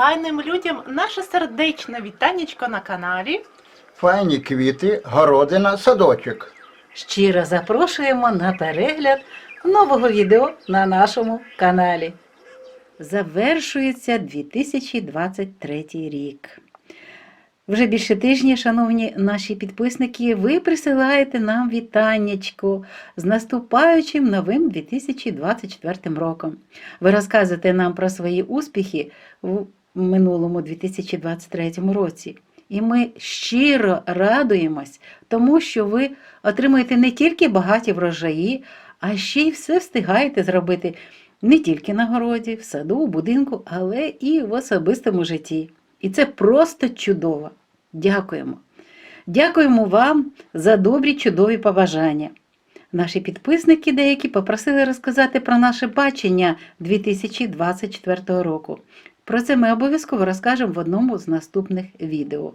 файним людям наше сердечне вітанечко на каналі. Файні квіти, городина, садочок. Щиро запрошуємо на перегляд нового відео на нашому каналі. Завершується 2023 рік. Вже більше тижня, шановні наші підписники, ви присилаєте нам вітаннячко з наступаючим новим 2024 роком. Ви розказуєте нам про свої успіхи в минулому 2023 році. І ми щиро радуємось, тому що ви отримуєте не тільки багаті врожаї, а ще й все встигаєте зробити не тільки на городі, в саду, у будинку, але і в особистому житті. І це просто чудово. Дякуємо. Дякуємо вам за добрі, чудові побажання. Наші підписники деякі попросили розказати про наше бачення 2024 року. Про це ми обов'язково розкажемо в одному з наступних відео.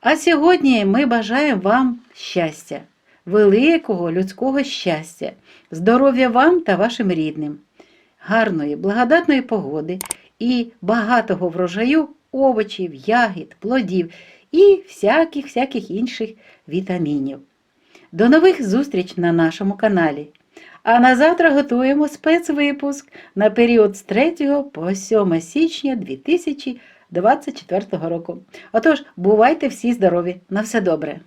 А сьогодні ми бажаємо вам щастя, великого людського щастя, здоров'я вам та вашим рідним, гарної, благодатної погоди і багатого врожаю овочів, ягід, плодів і всяких всяких інших вітамінів. До нових зустріч на нашому каналі. А на завтра готуємо спецвипуск на період з 3 по 7 січня 2024 року. Отож, бувайте всі здорові! На все добре!